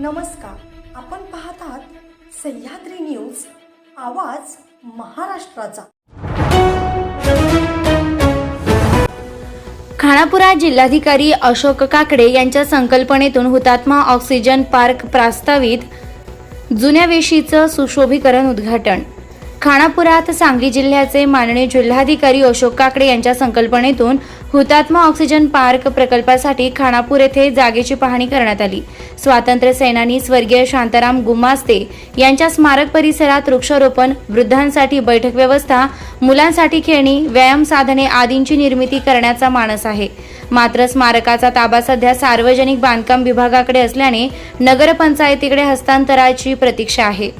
नमस्कार. आपण पाहतात सह्याद्री न्यूज आवाज महाराष्ट्राचा. खानापुरात जिल्हाधिकारी अशोक काकडे यांच्या संकल्पनेतून हुतात्मा ऑक्सिजन पार्क प्रास्तावित जुन्या वेशीचं सुशोभीकरण उद्घाटन. खानापुरात सांगली जिल्ह्याचे माननीय जिल्हाधिकारी अशोक काकडे यांच्या संकल्पनेतून हुतात्मा ऑक्सिजन पार्क प्रकल्पासाठी खानापूर येथे जागेची पाहणी करण्यात आली. स्वातंत्र्य सेनानी स्वर्गीय शांताराम गुमास्ते यांच्या स्मारक परिसरात वृक्षारोपण वृद्धांसाठी बैठक व्यवस्था मुलांसाठी खेळणी व्यायाम साधने आदींची निर्मिती करण्याचा मानस आहे. मात्र स्मारकाचा ताबा सध्या सार्वजनिक बांधकाम विभागाकडे असल्याने नगरपंचायतीकडे हस्तांतराची प्रतीक्षा आहे.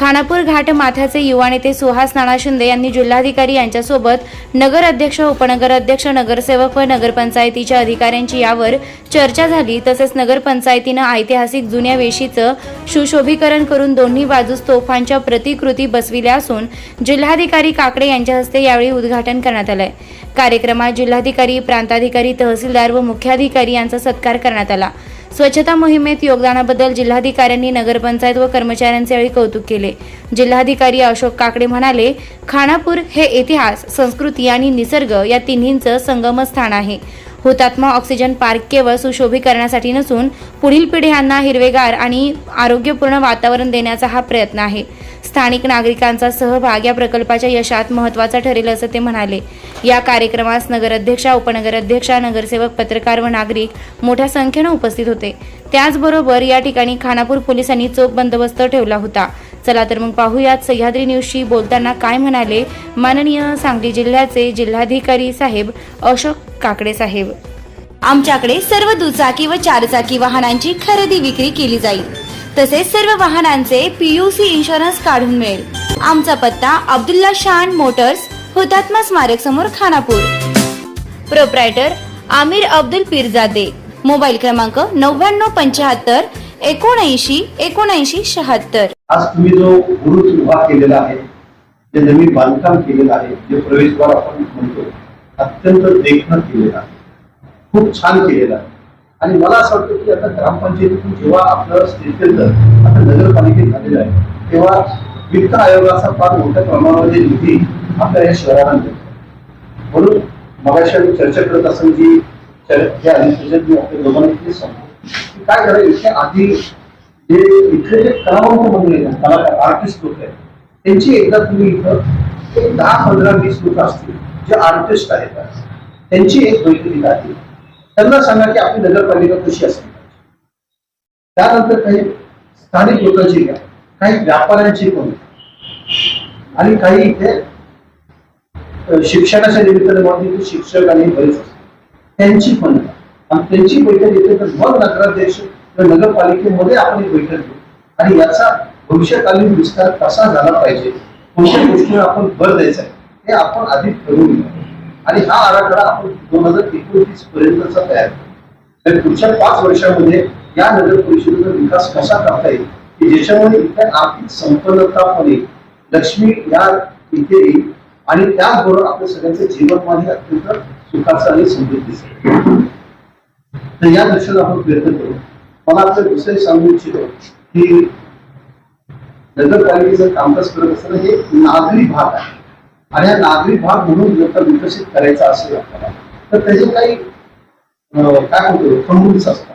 खानापूर घाट माथ्याचे युवा नेते सुहास नाना शिंदे यांनी जिल्हाधिकारी यांच्यासोबत नगर अध्यक्ष उपनगर अध्यक्ष नगरसेवक व नगरपंचायतीच्या अधिकाऱ्यांची यावर चर्चा झाली. तसेच नगरपंचायतीनं ऐतिहासिक जुन्या वेशीचं सुशोभीकरण करून दोन्ही बाजूस तोफांच्या प्रतिकृती बसविल्या असून जिल्हाधिकारी काकडे यांच्या हस्ते यावेळी उद्घाटन करण्यात आलंय. कार्यक्रमात जिल्हाधिकारी प्रांताधिकारी तहसीलदार व मुख्याधिकारी यांचा सत्कार करण्यात आला. स्वच्छता मोहिमेत योगदानाबद्दल जिल्हाधिकाऱ्यांनी नगरपंचायत व कर्मचाऱ्यांचे यावेळी कौतुक केले. जिल्हाधिकारी अशोक काकडे म्हणाले खानापूर हे इतिहास संस्कृती आणि निसर्ग या तिन्हींचं संगमस्थान आहे. हुतात्मा ऑक्सिजन पार्क केवळ सुशोभीकरणासाठी नसून पुढील पिढ्यांना हिरवेगार आणि आरोग्यपूर्ण वातावरण देण्याचा हा प्रयत्न आहे. स्थानिक नागरिकांचा सहभाग या प्रकल्पाच्या यशात महत्त्वाचा ठरेल असं ते म्हणाले. या कार्यक्रमास नगराध्यक्षा उपनगराध्यक्षा नगरसेवक पत्रकार व नागरिक मोठ्या संख्येनं उपस्थित होते. त्याचबरोबर या ठिकाणी खानापूर पोलिसांनी चोख बंदोबस्त ठेवला होता. चला तर मग पाहूयात सह्याद्री न्यूजशी बोलताना काय म्हणाले माननीय सांगली जिल्ह्याचे जिल्हाधिकारी साहेब अशोक काकडे साहेब. आमच्याकडे सर्व दुचाकी व चारचाकी वाहनांची खरेदी विक्री केली जाईल. तसेच सर्व वाहनांचे पीयूसी इन्शुरन्स काढून मिळेल. आमचा पत्ता अब्दुल्ला शान मोटर्स हुतात्मा स्मारक समोर खानापूर. प्रोप्रायटर आमिर अब्दुल पीरजादे. मोबाईल क्रमांक नव्याण्णव पंच्याहत्तर एकोणऐंशी एकोणऐंशी शहात्तर. आज तुम्ही जो गुरुच उभा केलेला आहे जे नवीन बांधकाम केलेलं आहे जे प्रवेशद्वार आपण म्हणतो अत्यंत देखणं केलेलं आहे. खूप छान केलेलं आहे. आणि मला असं वाटतं की आता ग्रामपंचायतीतून जेव्हा आपलं स्थित्यंतर आता नगरपालिकेत झालेलं आहे तेव्हा वित्त आयोगाचा फार मोठ्या प्रमाणामध्ये निधी आपल्या या शहराला मिळतो. म्हणून मगाशी आम्ही चर्चा करत असताना जी चर- मी आपल्या दोघांनी ते सांगतो की काय करायचं इथे आधी जे इथे जे कलावंत म्हणून येतात कलाकार आर्टिस्ट लोक आहेत त्यांची एकदा तुम्ही इथं एक दहा पंधरा वीस लोक असतील जे आर्टिस्ट आहेत त्यांची एक बैठकी राहते त्यांना सांगा की आपली नगरपालिका कशी असेल? त्यानंतर काही स्थानिक लोकांची घ्या काही व्यापाऱ्यांची पण आणि काही इथे शिक्षणाच्या निमित्ताने म्हणून शिक्षक आणि बरेच असतात. त्यांची पण आणि त्यांची बैठक इथे तर मग नगराध्यक्ष तर नगरपालिकेमध्ये आपण एक बैठक घेऊ. आणि याचा भविष्यकालीन विस्तार कसा झाला पाहिजे कोणत्या गोष्टीवर आपण भर द्यायचा आहे हे आपण आधी ठरवून आणि हा आराखडा आपण दोन हजार एकोणतीस पर्यंतचा तयार करू. तर पुढच्या पाच वर्षामध्ये या नगर परिषदेचा विकास कसा करता येईल की ज्याच्यामुळे इथे आर्थिक संपन्नता पण येईल लक्ष्मी या इथे येईल आणि त्याचबरोबर आपल्या सगळ्यांचं जीवनमान हे अत्यंत सुखाचं आणि समृद्धीचं तर या दृष्टीने आपण प्रयत्न करू. मला असं दुसरं सांगू इच्छितो की नगरपालिकेचं कामकाज करत असताना हे नागरी भाग आहे. आणि हा नागरी भाग म्हणून जर का विकसित करायचा असेल आपल्याला तर त्याचे काही काय म्हणतो फंडून्स असतात.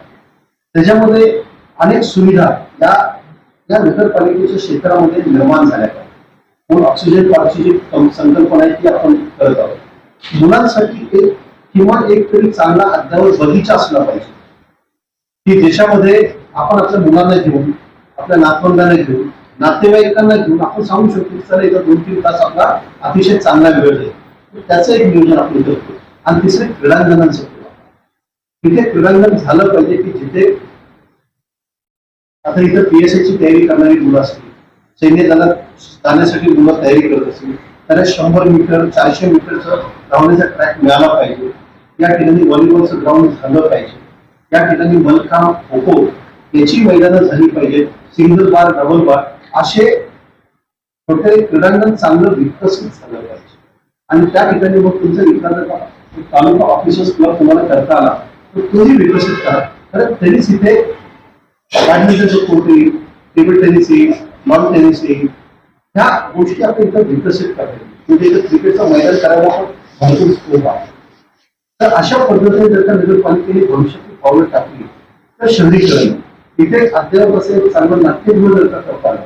त्याच्यामध्ये अनेक सुविधा या या नगरपालिकेच्या क्षेत्रामध्ये निर्माण झाल्या पाहिजे म्हणून ऑक्सिजन पार्कची जी संकल्पना आहे ती आपण करत आहोत. मुलांसाठी एक किंवा एक तरी चांगला अद्यावत बगीचा असला पाहिजे. की देशामध्ये आपण आपल्या मुलांना घेऊन आपल्या नातवंडांना घेऊन नातेवाईकांना घेऊन आपण सांगू शकतो की चला इथं दोन तीन तास आपला अतिशय चांगला वेळ जाईल त्याचं एक नियोजन आपण करतो. आणि तिसरे क्रीडांगणांचं तिथे क्रीडांगण झालं पाहिजे की जिथे आता इथं पीएसआय ची तयारी करणारी मुलं असतील सैन्य दलात जाण्यासाठी मुलं तयारी करत असतील त्याला शंभर मीटर चारशे मीटरचं धावण्याचा ट्रॅक मिळाला पाहिजे. या ठिकाणी व्हॉलीबॉलचं ग्राउंड झालं पाहिजे. या ठिकाणी मलखांब खोखो याची मैदानं झाली पाहिजे सिंगल बार डबल बार असे छोटे क्रीडांगण चांगलं विकसित झालं पाहिजे. आणि त्या ठिकाणी मग तुमचं एखादा तालुका ऑफिसर्स क्लब तुम्हाला करता आला तर तोही विकसित करा. कारण तरीच इथे बॅडमिंटनचं कोर्ट येईल टेबल टेनिस येईल लॉन टेनिस येईल ह्या गोष्टी आपण इथं विकसित करतो. म्हणजे इथं क्रिकेटचं मैदान करायला भरपूर स्कोप आहे. तर अशा पद्धतीने जर का नगरपालिकेने भविष्यातील पावलं टाकली तर शहरीकरण इथे अद्याप असेल चांगलं नाट्यगृह जर का करता आलं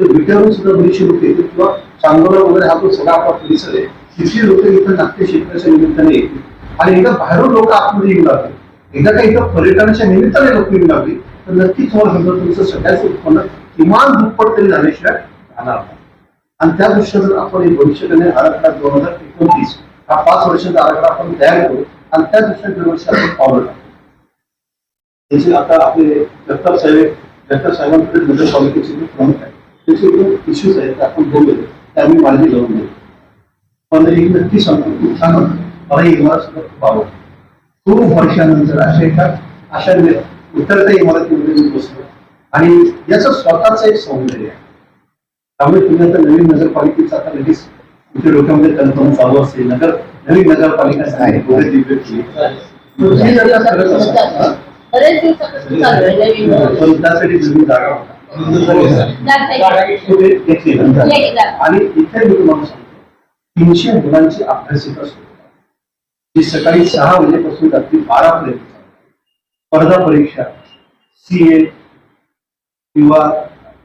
तर विटारून सुद्धा बरीचशी लोक येतील किंवा चांगला वगैरे हा जो सगळा आपला परिसर आहे तिथली लोक इथं नाट्य शिकण्याच्या निमित्ताने येतील. आणि एकदा बाहेरून लोक आतमध्ये येऊ लागले एकदा का इथं पर्यटनाच्या निमित्ताने लोक येऊ लागली तर नक्कीच तुम्हाला समजा तुमचं सगळ्याच उत्पन्न किमान दुप्पट तरी झाल्याशिवाय राहणार नाही. आणि त्या दृष्ट्या जर आपण एक भविष्यकालीन आराखडा दोन हजार एकोणतीस हा पाच वर्षाचा आराखडा आपण तयार करू आणि त्या दृष्टीने दरवर्षी आपण पावलं त्याचे आता आपले जगताप साहेब जगताप साहेबांकडे नगरपालिकेचे जे प्रमुख आहेत त्याचे एकदम इश्यूज आहेत ते आपण बोलले. ते आम्ही मार्गी लावून देऊ पण एक नक्की सांगतो खूप मला ही इमारत खूप आवडतो खूप वर्षानंतर अशा एका अशा उतरत्या इमारतीमध्ये मी बसलो. आणि याचं स्वतःच एक सौंदर्य आहे. त्यामुळे तुम्ही आता नवीन नगरपालिकेचं आता लगेच तुमच्या डोक्यामध्ये कल्पना चालू असेल नगर नवीन नगरपालिका असाल, हा? बरेच दिवसापासून चालू आहे नवीन पण त्यासाठी नवीन जागा. आणि इथे मी तुम्हाला सांगतो तीनशे मुलांची अभ्यासिका. जी सकाळी सहा वाजेपासून रात्री बारा पर्यंत. स्पर्धा परीक्षा सी ए किंवा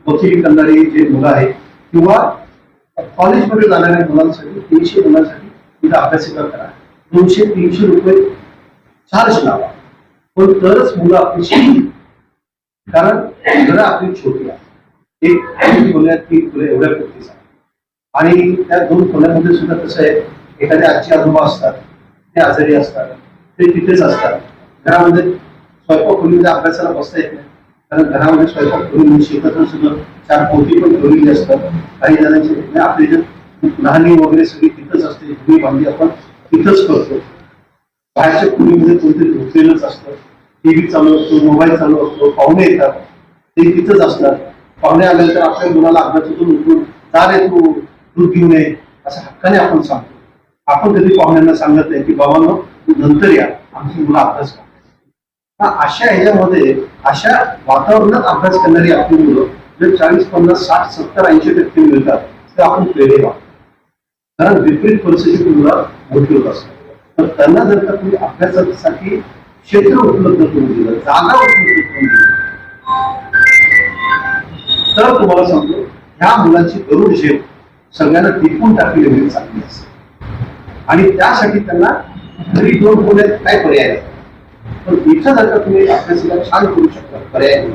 वकिली करणारी जे मुलं आहेत किंवा कॉलेजमध्ये जाणाऱ्या मुलांसाठी तीनशे मुलांसाठी तिथं अभ्यासिका करा दोनशे तीनशे रुपये चार्ज लावा. पण तरच मुलं आपली शिकतील. कारण घरं आपली छोटी आहे एक दोन खोल्या तीन खोल्या एवढ्या पुरतीच आहे आणि त्या दोन खोल्यामध्ये सुद्धा कसं आहे एखाद्या आजी आजोबा असतात ते आजारी असतात ते तिथेच असतात. घरामध्ये स्वयंपाक खोलीमध्ये अभ्यासाला बसता येत नाही. कारण घरामध्ये स्वयंपाक करून शेतातून सगळं चार पोती पण ठेवलेली असतात. काही जणांचे म्हणजे आपली जे लहानी वगैरे सगळी तिथंच असते जुनी भांडी आपण तिथंच करतो. बाहेरच्या खोलीमध्ये कोणतरी झोपलेलंच असतं. टीव्ही चालू असतो मोबाईल चालू असतो पाहुणे येतात ते तिथंच असतात. पाहुणे आल्यानंतर आपल्या मुलाला अभ्यासातून उठून जा रे तू दूध घेऊन ये असं हक्काने आपण सांगतो. आपण कधी पाहुण्यांना सांगत नाही की बाबांनो नंतर या आमची मुलं अभ्यास करा अशा ह्याच्यामध्ये अशा वातावरणात अभ्यास करणारी आपली मुलं जर चाळीस पन्नास साठ सत्तर ऐंशी टक्के मिळतात तर आपण प्रेरे व्हा कारण विपरीत परिस्थितीत मुलं मोठी होत असतात. तर त्यांना जर का तुम्ही अभ्यासासाठी क्षेत्र उपलब्ध करून दिलं जागा उपलब्ध करून दिली तर तुम्हाला सांगतो ह्या मुलांची गरुड झेप सगळ्यांना टिकून टाकलेली म्हणजे चांगली असते. आणि त्यासाठी त्यांना घरी दोन मुले काय पर्याय नाही. पण इथं जर का तुम्ही अभ्यासाला छान करू शकता पर्याय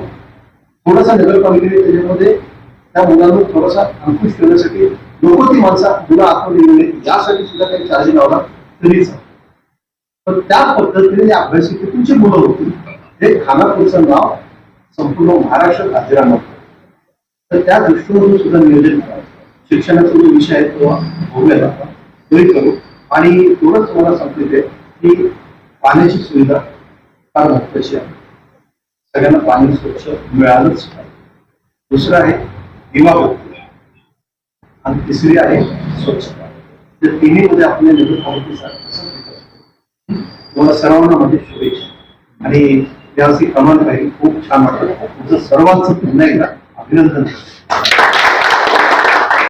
थोडासा नगरपालिकेने त्याच्यामध्ये त्या मुलांना थोडासा अंकुश करण्यासाठी नको ती माणसा मुलं आत्मनिर्भर यासाठी सुद्धा काही चार्ज लावला तरी पण त्या पद्धतीने अभ्यासिकेतून तुमची मुलं होती हे खानापूरचं नाव संपूर्ण महाराष्ट्रात हाजिरा नव्हतं. तर त्या दृष्टीवरून सुद्धा नियोजन करा शिक्षणाचा जो विषय आहे तो बघूया आपण करू. आणि एवढंच तुम्हाला सांगतो की पाण्याची सुविधा फार महत्वाची आहे. सगळ्यांना पाणी स्वच्छ मिळालंच दुसरं आहे दिवाबत्ती आणि तिसरी आहे स्वच्छता या तिन्ही मध्ये आपल्या नगरपालिकेचा तुम्हाला सर्वांना म्हणजे शुभेच्छा. आणि याची कमाल काही. खूप छान वाटलं. तुमचं सर्वांचं पुन्हा एकदा अभिनंदन.